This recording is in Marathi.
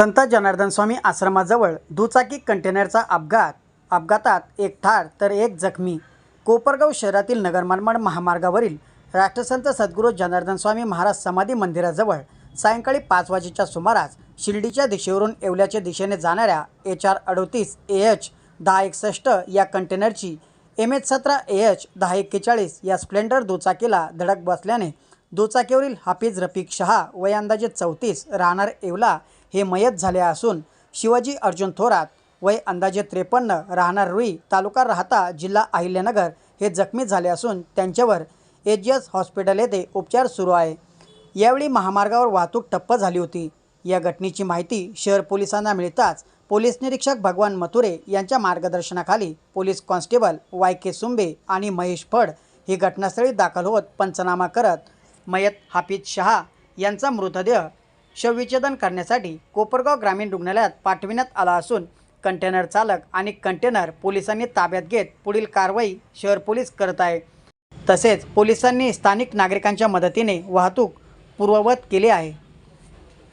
संत जनार्दन स्वामी आश्रमाजवळ दुचाकी कंटेनरचा अपघात अपघातात एक ठार तर एक जखमी. कोपरगाव शहरातील नगरमानमाड महामार्गावरील राष्ट्रसंत सद्गुरू जनार्दन स्वामी महाराज समाधी मंदिराजवळ सायंकाळी पाच वाजेच्या सुमारास शिर्डीच्या दिशेवरून येवल्याच्या दिशेने जाणाऱ्या एच आर अडोतीस ए एच दहा एकसष्ट या कंटेनरची एम एच सतरा ए एच दहा एक्केचाळीस या स्प्लेंडर दुचाकीला धडक बसल्याने दुचाकीवरील हाफिज रफिक शहा वय अंदाजे चौतीस राहणार येवला हे मयत झाले असून शिवाजी अर्जुन थोरात वय अंदाजे त्रेपन्न राहणार रुई तालुका राहता जिल्हा अहिल्यानगर हे जखमी झाले असून त्यांच्यावर एच जी एस हॉस्पिटल येथे उपचार सुरू आहे. यावेळी महामार्गावर वाहतूक ठप्प झाली होती. या घटनेची माहिती शहर पोलिसांना मिळताच पोलीस निरीक्षक भगवान मथुरे यांच्या मार्गदर्शनाखाली police constable Y K Sumbe आणि महेश फड हे घटनास्थळी दाखल होत पंचनामा करत मयत हाफिज शहा यांचा मृतदेह शवविच्छेदन करण्यासाठी कोपरगाव ग्रामीण रुग्णालयात पाठविण्यात आला असून कंटेनर चालक आणि कंटेनर पोलिसांनी ताब्यात घेत पुढील कारवाई शहर पोलीस करत आहे. तसेच पोलिसांनी स्थानिक नागरिकांच्या मदतीने वाहतूक पूर्ववत केली आहे.